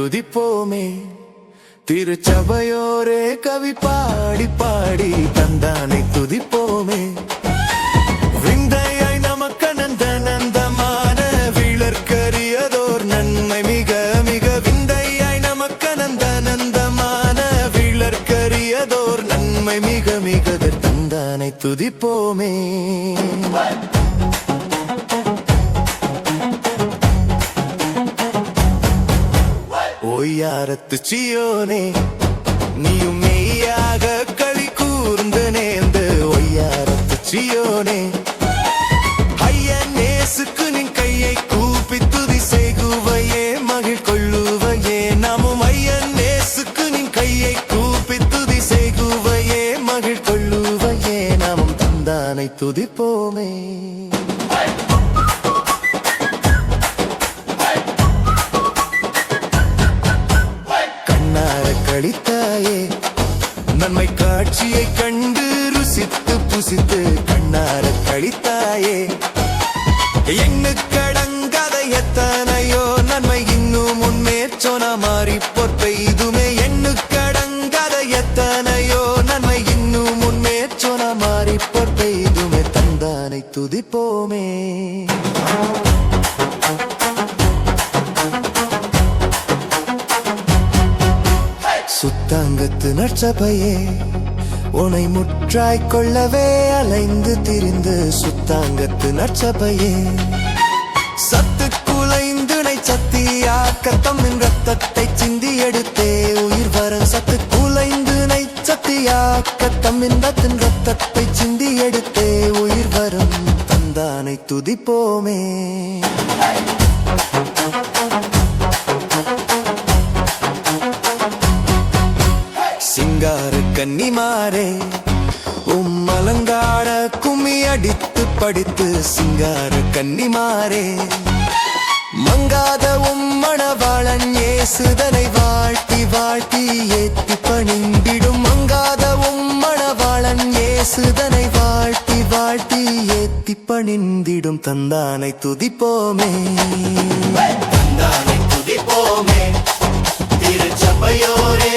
துதிப்போமே. திருச்சபையோரே கவி பாடி பாடி தந்தானை துதிப்போமே. விந்தையாய் நமக்கு நந்த நந்தமான விளர்கரியதோர் நன்மை மிக மிக விந்தையாய் நமக்கு நந்த நந்தமான விளர்கரியதோர் நன்மை மிக மிக தந்தானை துதிப்போமே. ஒய்யாரத்து சியோனே நீயும் மெய்யாக களி கூர்ந்து நேர்ந்து ஒய்யாரத்து சியோனே. ஐயன் நேசுக்கு நின் கையை கூப்பி துதி செய்குவையே மகிழ் கொள்ளுவையே. நாமும் ஐயன் நேசுக்கு நின் கையை கூப்பி துதி செய்குவையே மகிழ் கொள்ளுவையே. நாமும் தந்தானை துதிப்போமே. துதிப்போமே. சுத்தாங்கத்து நற்சபையே உனை முற்றாய் கொள்ளவே அலைந்து திரிந்து சுத்தாங்கத்து நற்சபையே. சத்து குலைந்துனை சத்தியாக்க என் ரத்தத்தை சிந்தி எடுத்தே உயிர் வர சத்து குலைந்துனை சத்தியாக்க தம்மின் ரத்தின் ரத்தத்தை சிந்தி எடுத்தே உயிர் வரும் தந்தானை துதிப்போமே. சிங்கார கன்னிமாரே உம் அலங்கார கும்மி அடித்து படித்து சிங்கார கன்னிமாரே. மங்காத உம் மணவாளன் ஏசுதனை வாழ்த்தி வாழ்த்தி ஏத்தி பணிந்திடும். மங்காத உம் மணவாளன் ஏசுதனை வாழ்த்தி பணிந்திடும் தந்தானை துதிப்போமே. தந்தானை துதிப்போமே. திருச்சபையோரே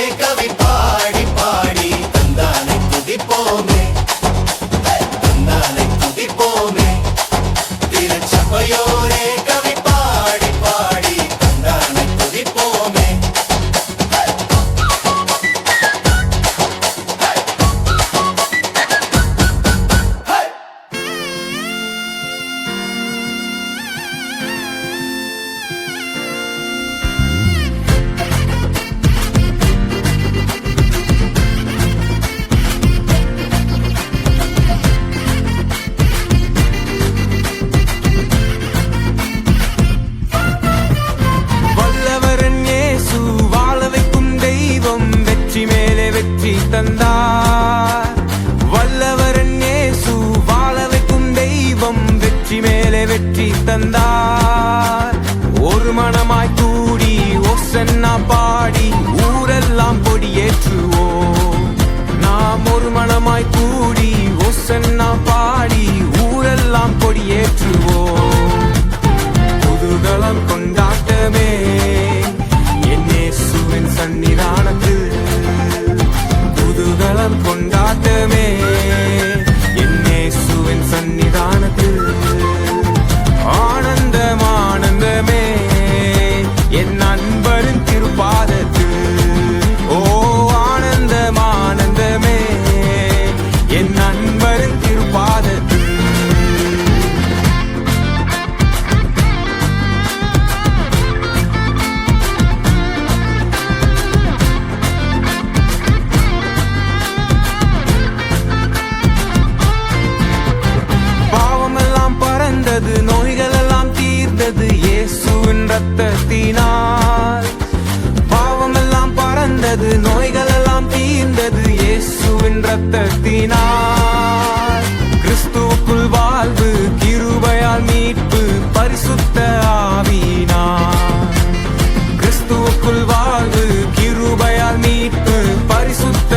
கிறிஸ்துவுக்குள் வாழ்வு கிருபையால் மீட்பு பரிசுத்த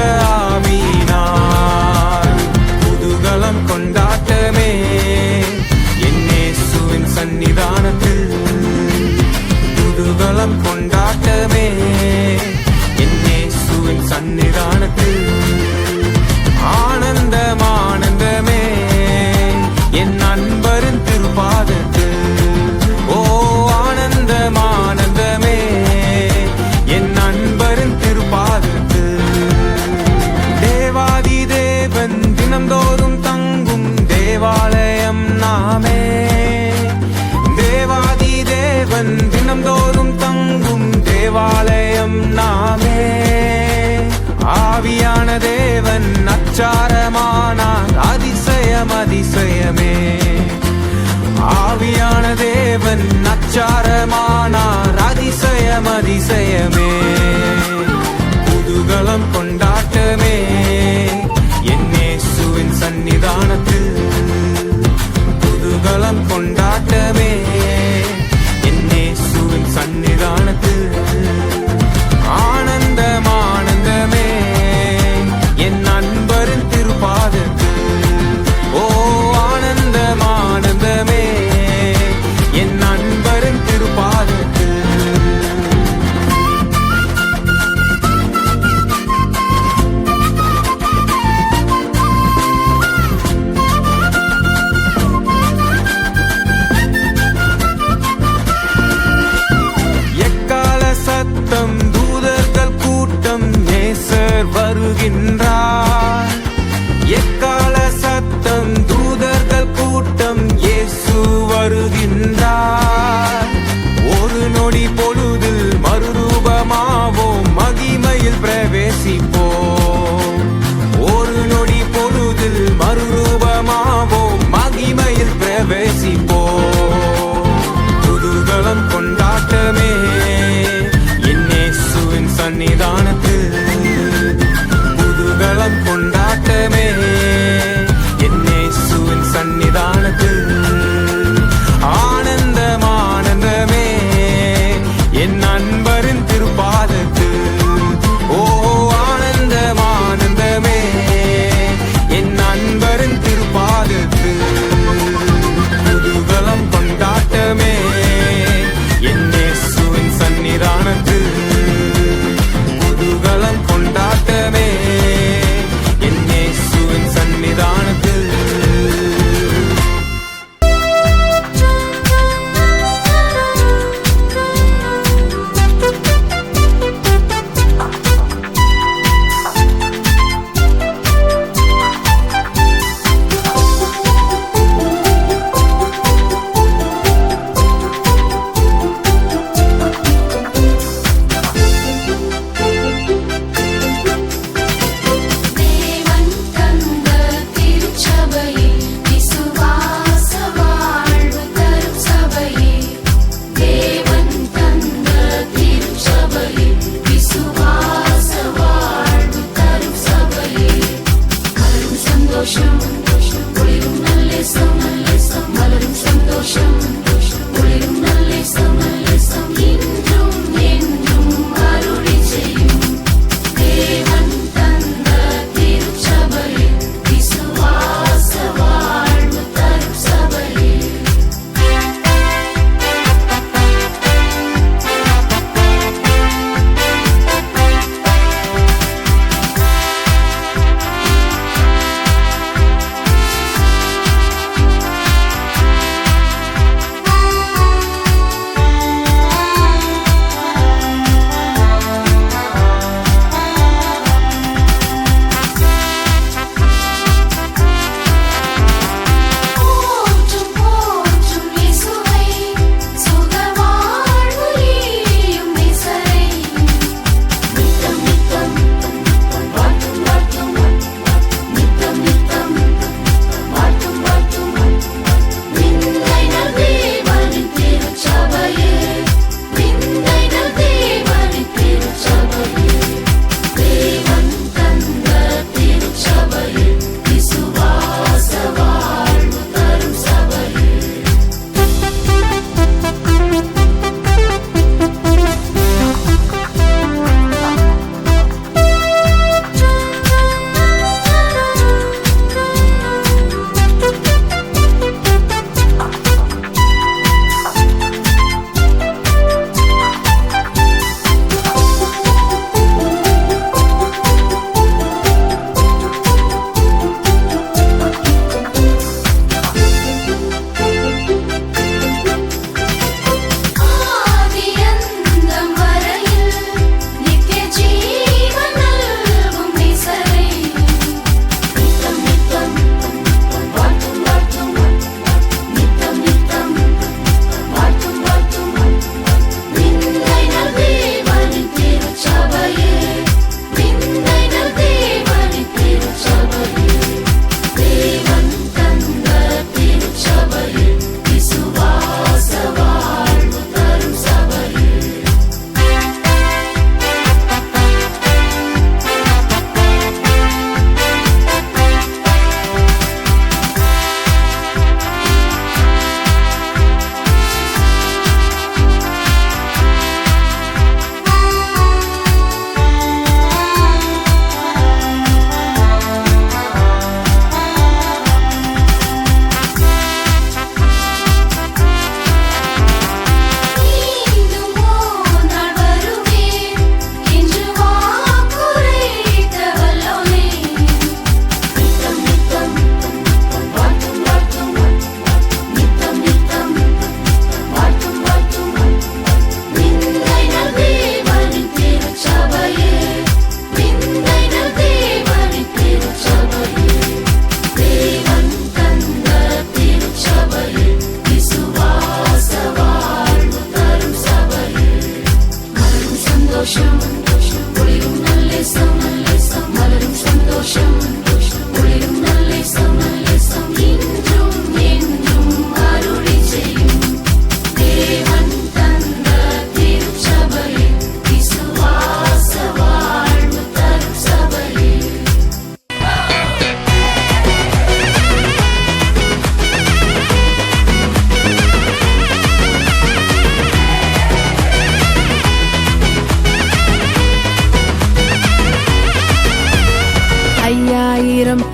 அச்சாரமானார் அதிசயம் அதிசயமே.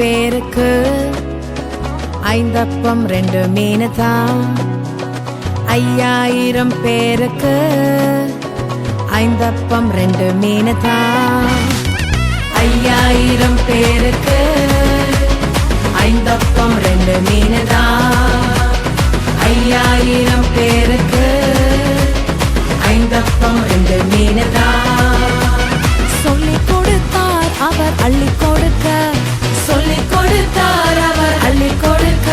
பேருக்கு. ஐந்தப்பம் ரெண்டு மீன் தான் ஐயாயிரம் பேருக்கு. ஐந்தப்பம் ரெண்டு மீன் தான் ஐயாயிரம் பேருக்கு. ஐந்தப்பம் ரெண்டு மீன் தான் ஐயாயிரம் பேருக்கு. ஐந்தப்பம் ரெண்டு மீன் தான் சொல்லிக் கொடுத்தார் அவர் அள்ளி கொடுக்க. சொல்லி கொடுத்தார் அவர். அள்ளி கொடுக்க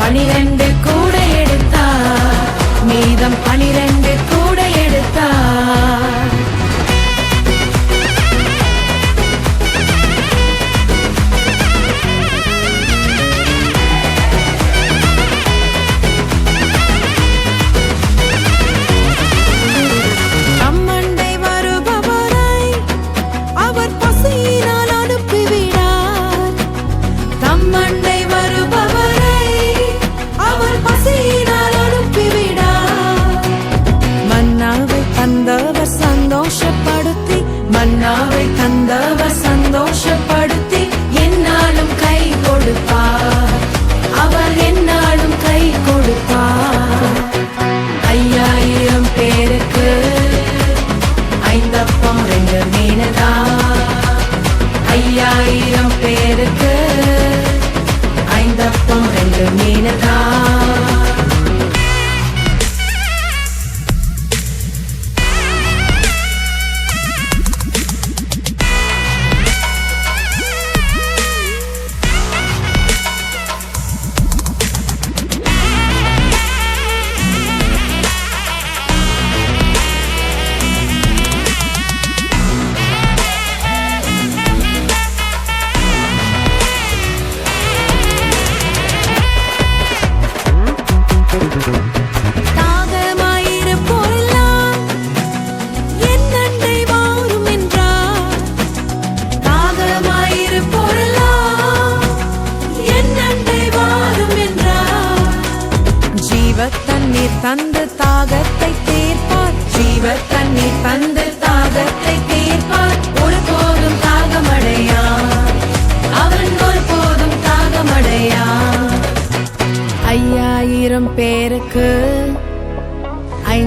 பனிரெண்டு கூட எடுத்தார். மீதம் பனிரெண்டு கூட எடுத்தார்.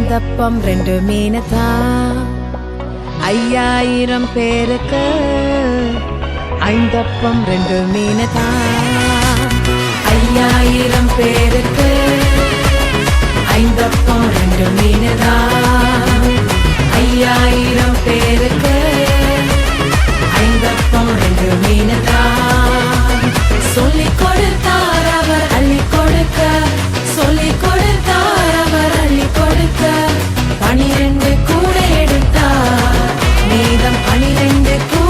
ஐந்தப்பம் ரெண்டு மீன் ஐயாயிரம் பேருக்கு ஐந்தப்பம் ரெண்டு மீன் ஐயாயிரம் பேருக்கு ஐந்தப்பம் ரெண்டு மீனதா ஐயாயிரம் பேருக்கு ஐந்தப்பம் ரெண்டு மீனதா தான் சொல்லிக் கொடுத்தார் அவர் அள்ளி கொடுக்க சொல்லிக் கொடுத்தார் அவர் அள்ளி கொடுக்க பனிரெண்டு கூட எடுத்தார். மீதம் பனிரெண்டு கூட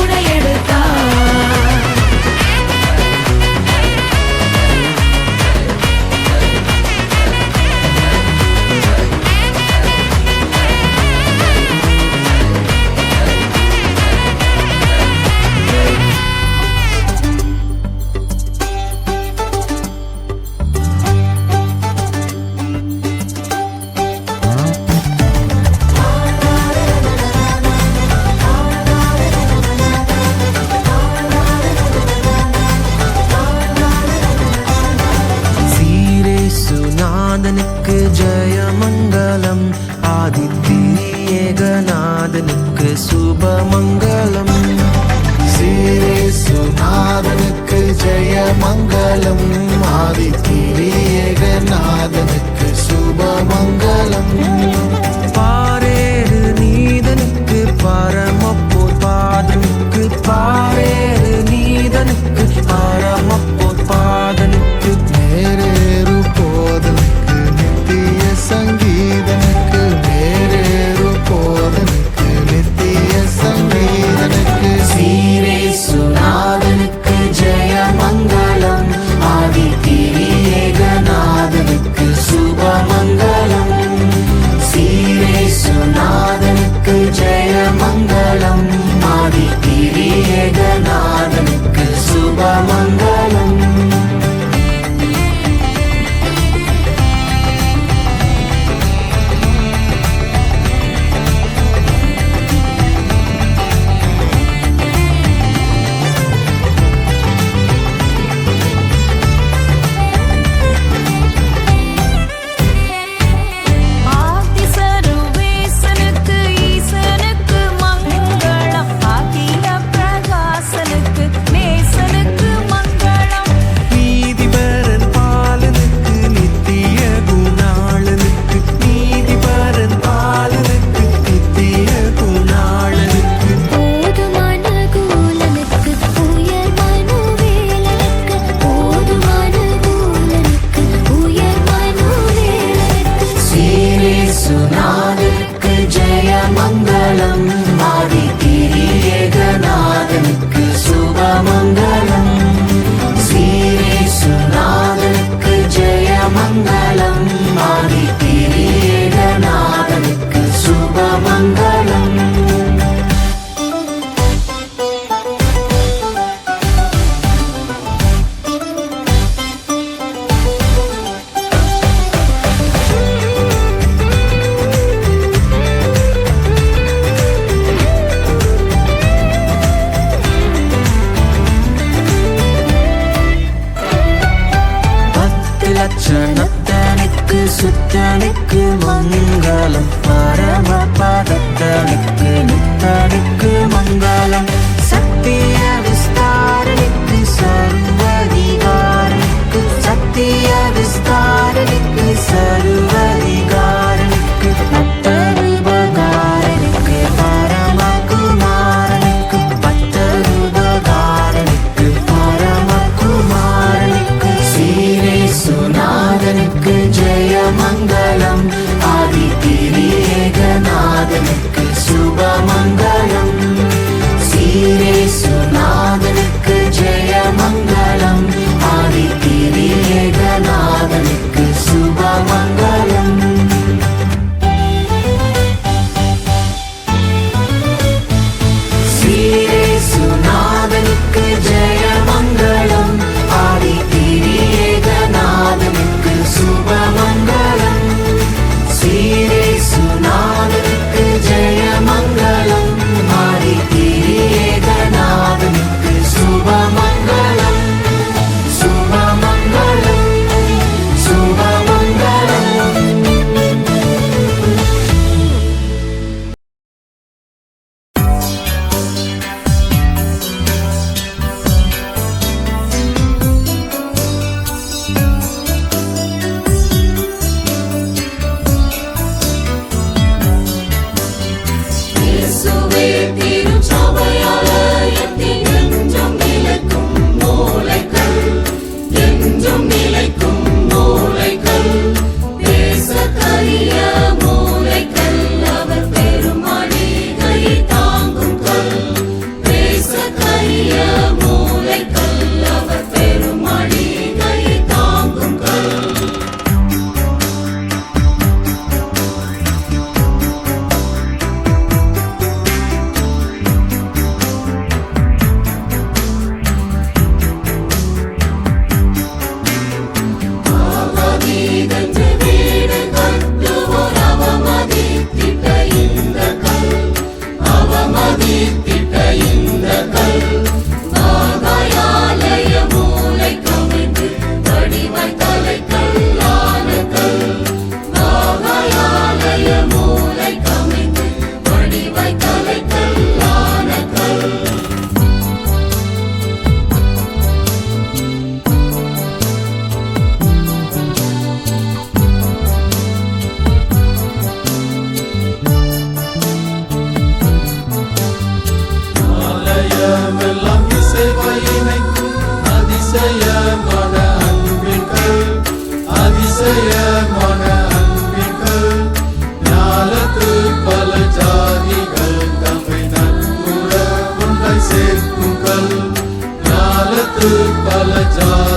John.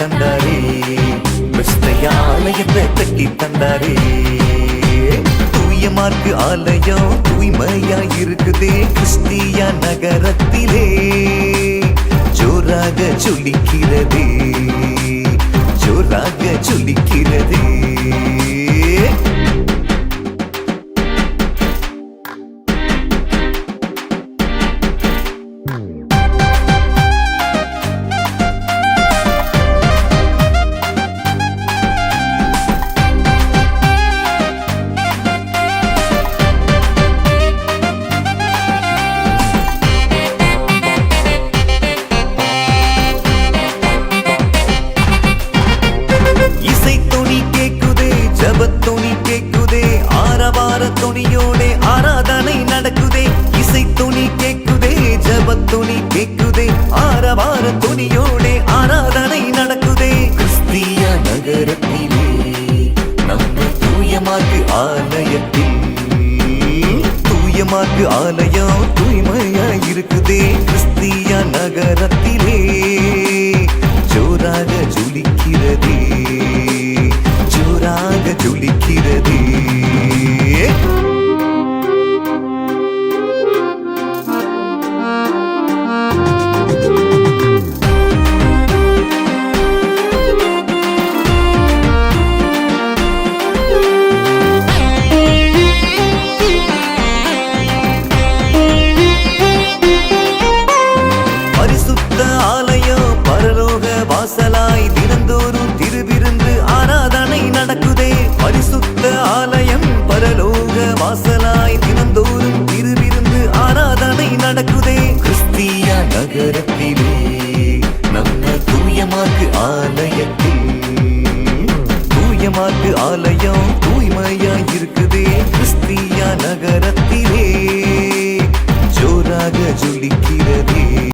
தந்தாரே. பெஸ்தையா ஆலயத்தை கட்டி தந்தாரே. தூய மார்க்கு ஆலயம் தூய்மையா இருக்குதே. கிறிஸ்தியா நகரத்திலே. ஜோராக சொல்லிக்கிறதே ஜோராக சொல்லிக்கிறதே